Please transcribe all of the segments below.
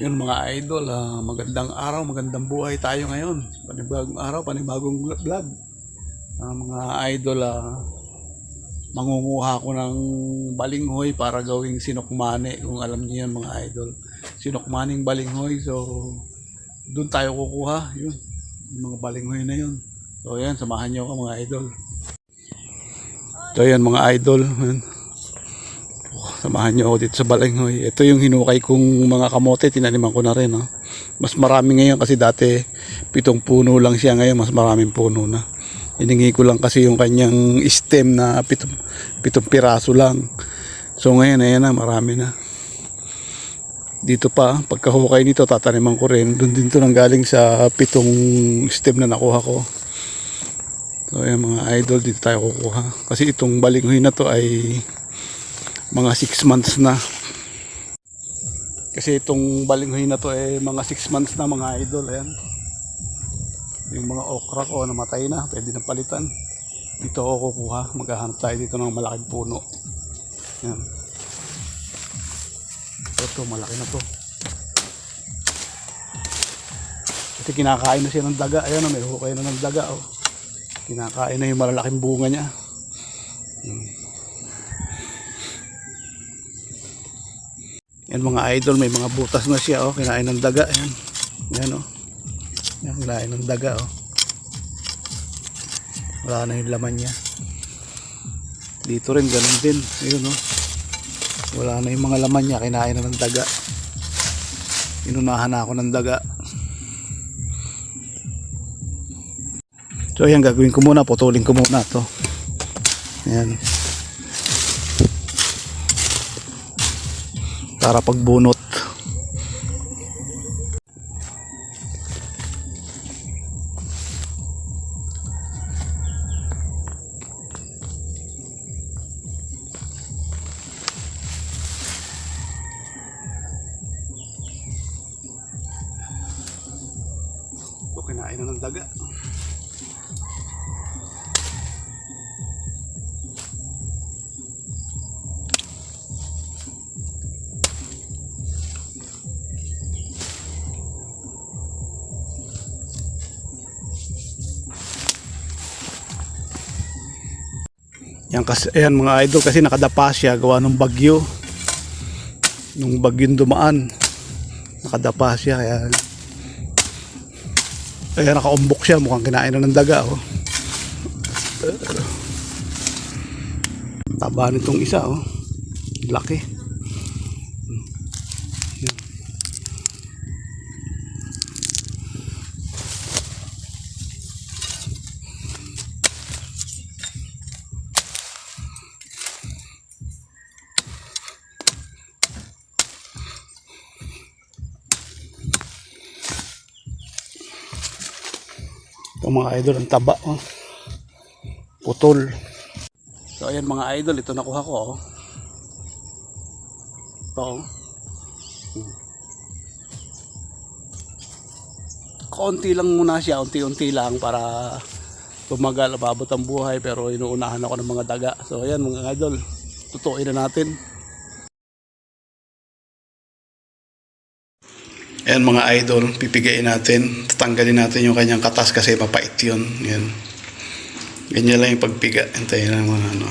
Yun mga idol, ah, magandang araw, magandang buhay tayo ngayon. Panibagong araw, panibagong vlog. Ah, mga idol, ah, mangunguha ko ng balinghoy para gawing sinukmane kung alam niyo yan mga idol. Sinukmaning balinghoy, so doon tayo kukuha, yun. Yung mga balinghoy na yun. So yan, samahan niyo ako mga idol. So yan mga idol, yan. Samahan niyo ako dito sa Balanghoy. Ito yung hinukay kong mga kamote, tinaniman ko na rin. No? Mas marami ngayon kasi dati pitong puno lang siya ngayon, mas maraming puno na. Hiningi ko lang kasi yung kanyang stem na pitong, pitong piraso lang. So ngayon, ayan na, marami na. Dito pa, pagkahukay nito, tataniman ko rin. Doon din to nang galing sa pitong stem na nakuha ko. So ayan mga idol, dito tayo kukuha. Kasi itong balinghoy na to ay mga 6 months na. Kasi itong balinghoy na to ay mga 6 months na mga idol. Ayan. Yung mga okra ko namatay na, pwede na palitan. Dito ako kukuha. Maghahanap tayo dito ng malaking puno. Ayan. Ito, malaki na to. Kasi kinakain na siya ng daga. Ayan, oh, may hukay na ng daga. Oh. Kinakain na yung malalaking bunga niya. Yan mga idol, may mga butas na siya, oh, kinain ng daga, yan. Yan, oh. Yan, kinain ng daga, oh. Wala na yung laman niya. Dito rin, ganun din. Ayun, oh. Wala na yung mga laman niya, kinain na ng daga. Inunahan na ako ng daga. So, yan, gagawin ko muna, putulin ko muna to. Yan. Para pagbunot. Yan kasi ayan mga idol kasi nakadapa siya gawa ng bagyo. Nung bagyong dumaan, nakadapa siya kaya kaya nakaumbok siya mukhang kinain na ng daga oh. Taba nitong isa oh. Laki. Mga idol, ang taba. Oh. Putol. So ayan mga idol, ito nakuha ko. Oh. Ito. oh. Hmm. Lang muna siya, unti-unti lang para tumagal, ababot ang buhay pero inuunahan ako ng mga daga. So ayan mga idol, tutuin na natin. Ayan mga idol, pipigain natin. Tatanggalin natin yung kanyang katas kasi mapait yun. Yan. Ganyan lang yung pagpiga. Hintayin lang mga ano.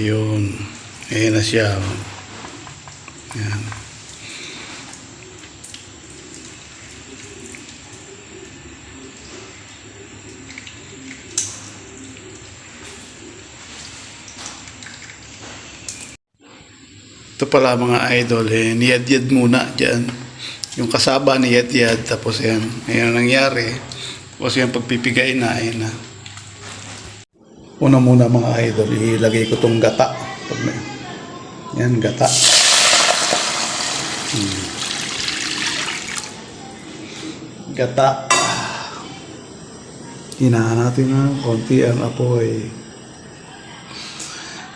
Yun. Ayan na siya. oh. Yan. Ito pala mga idol, eh, niyad-yad muna dyan. Yung kasaba niyad-yad, tapos yan, ayan ang nangyari. Tapos yan, pagpipigain na, ayan na. Una muna mga idol, ilagay ko tong gata. Pag may, yan, gata. Hmm. Gata. Hinahan natin ng konti ang apoy.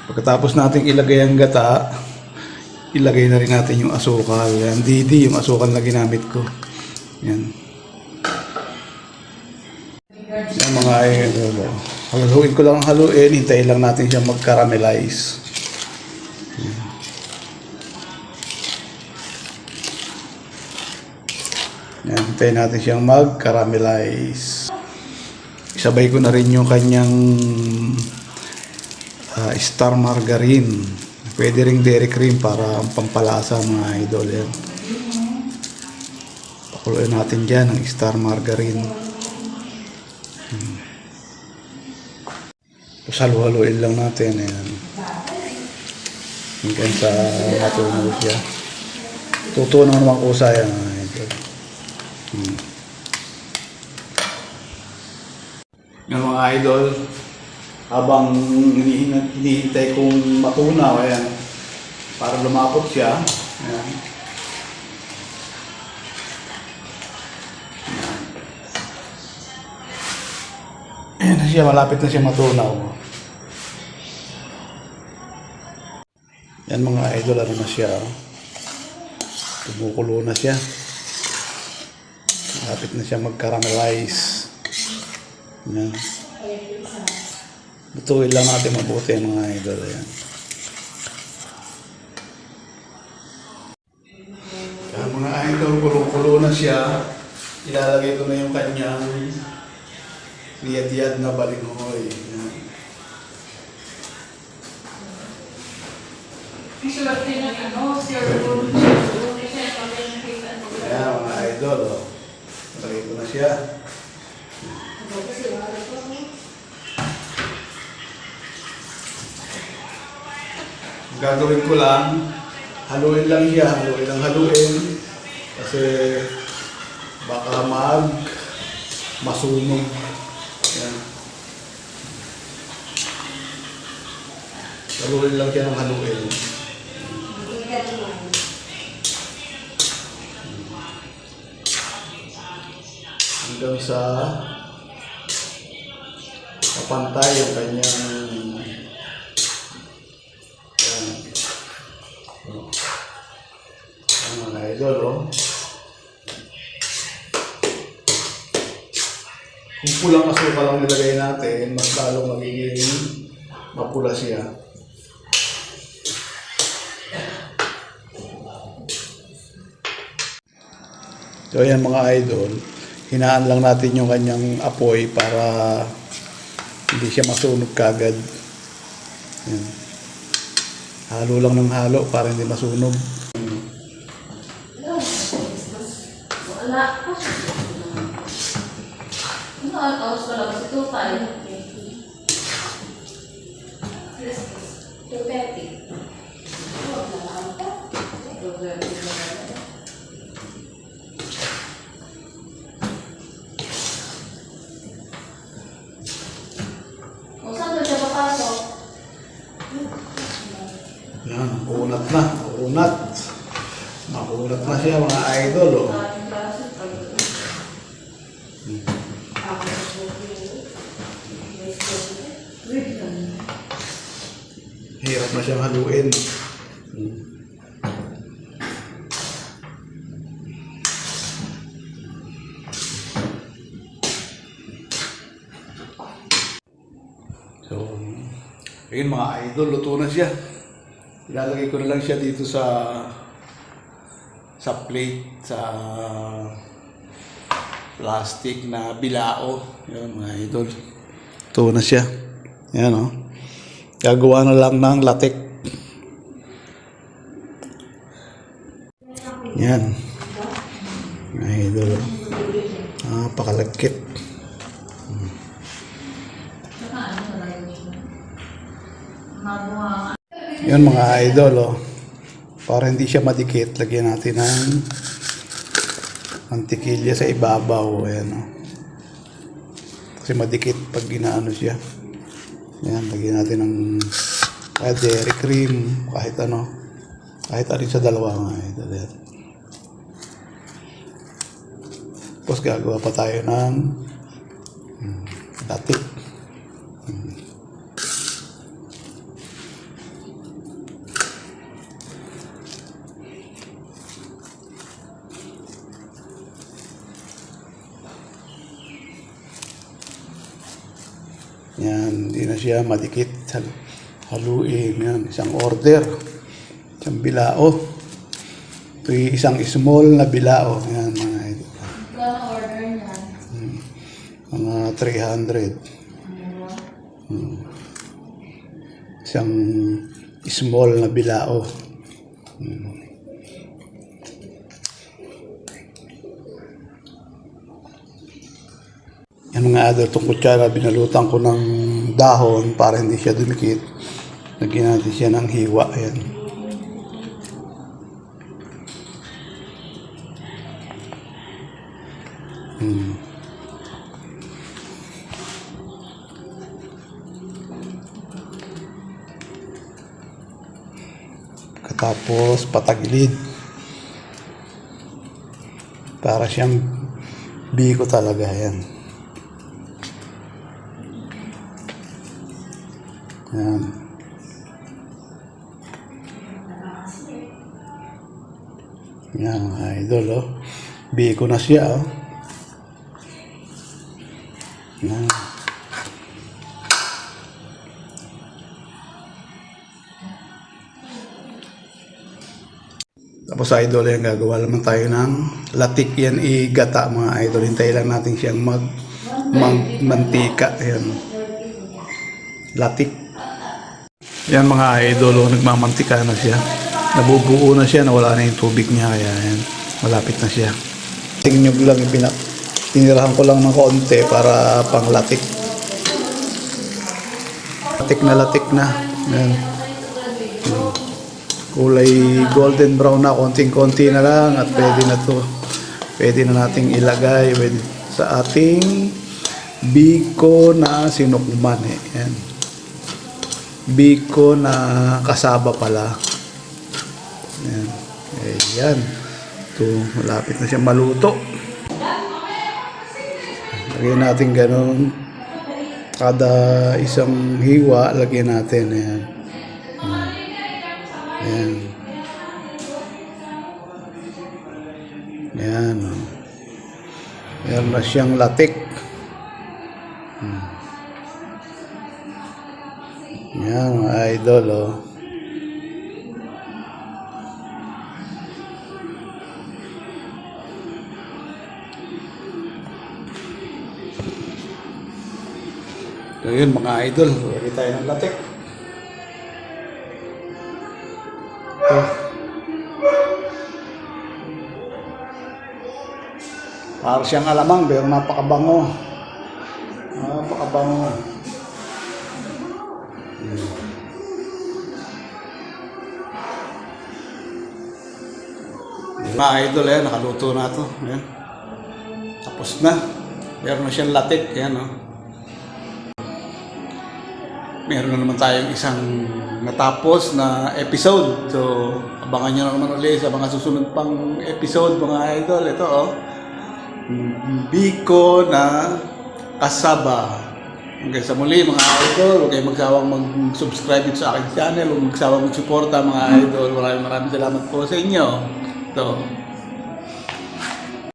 Pagkatapos natin ilagay ang gata, ilagay na rin natin yung asukal. Yan, DD, yung asukal na ginamit ko. Yan. Yan mga idol. Haluin ko lang haluin, hintayin lang natin siya mag-caramelize. Yan, hintayin natin siyang mag-caramelize. Isabay ko na rin yung kanyang uh, star margarine. Pwede ring dairy cream para ang pampalasa mga idol. Yan. Pakuloy natin dyan ang star margarine. Hmm. Tapos halu-haluin lang natin. Ayan. Hanggang sa matunaw siya. Tutunaw naman ko sa yan. mga idol. Hmm. Mga idol, habang hinihin- hinihintay kong matunaw, ayan, para lumapot siya. Ayan. Ayan na siya, malapit na siya matunaw. Yan mga idol, ano na siya, oh. tumukulo na siya. Malapit na siya mag-caramelize. Yan. Lutuin lang natin mabuti mga idol. Ayan. Kaya mga idol, kulo-kulo na siya. Ilalagay ko na yung kanyang liyad-yad na balinghoy. Ayan. Ano, ano. Ayan mga idol. Oh. Lagay ko na siya. Gagawin ko lang, haluin lang siya, haluin lang haluin. Kasi baka mag masunog. Yan. Haluin lang siya ng haluin. Hanggang sa kapantay yung kanyang yan. Oh. Yan, mga idol, oh. Kung pulang asukal ang nilagay natin, mas magiging mapula siya. So ayan mga idol, hinaan lang natin yung kanyang apoy para hindi siya masunog kagad. Yan. Halo lang ng halo para hindi masunog. Wala pa. Ano, ang oras pa lang si Tutay? Two thirty. Two thirty na lang. O, saan doon siya papasok? Yan, unat na, unat. Makunat na siya mga idol. Oh. Ating klase, pag- Wait lang. Hirap na siyang haluin. So, ayun mga idol, luto na siya. Ilalagay ko na lang siya dito sa sa plate, sa plastic na bilao. Yan mga idol. Luto na siya. Yan. Oh. Gagawa na lang ng latek. Yan. Mga idol. Ah, pakalagkit. Mabuha Yan mga idol, oh. Para hindi siya madikit, lagyan natin ng mantikilya sa ibabaw. Ayan, oh. Kasi madikit pag ginaano siya. Yan, lagyan natin ng kahit dairy cream, kahit ano. Kahit alin sa dalawa mga idol. Yan. Tapos gagawa pa tayo ng hmm, latik. Yan, hindi na siya madikit. Hal- Haluin, yan, isang order. Isang bilao. Ito isang small na bilao. Yan, mga idol. Wala Mga 300. Hmm. Isang small na bilao. Hmm. Yan mga adult itong kutsara, binalutan ko ng dahon para hindi siya dumikit. Lagyan natin siya ng hiwa. Ayan. Hmm. Katapos patagilid. Para siyang biko talaga yan. Yan. Yan mga idol oh. Biko na siya oh. Yan. Tapos idol yan, gagawa naman tayo ng latik yan igata mga idol. Hintay lang natin siyang mag, mag mantika. Yan. Latik. Yan mga idol, oh, nagmamantika na siya. Nabubuo na siya, nawala na yung tubig niya. Kaya yan, malapit na siya. Tingnyog lang, ipinak. Tinirahan ko lang ng konti para pang latik. Na latik na. Yan. Kulay golden brown na, konting-konti na lang at pwede na to. Pwede na nating ilagay with- sa ating biko na sinukman eh. Yan. Biko na kasaba pala. Yan. Ayan. Ito, malapit na siya maluto. Lagyan natin ganun. Kada isang hiwa, lagyan natin. Ayan. Ayan. Ayan. Meron na siyang latik. Oh. So yun mga idol, lagi tayo ng latik. Ito. Para siyang alamang, pero napakabango. Napakabango. Mga idol, eh, nakaluto na to. Ayan. Tapos na. Meron na siyang latik. Ayan, oh meron na naman tayong isang natapos na episode. So, abangan nyo na naman ulit sa mga susunod pang episode, mga idol. Ito, oh. Biko na kasaba. Hanggang sa muli, mga idol. Huwag kayong magsawang mag-subscribe sa aking channel. Huwag magsawang mag-suporta, mga idol. Maraming maraming salamat po sa inyo. Ito.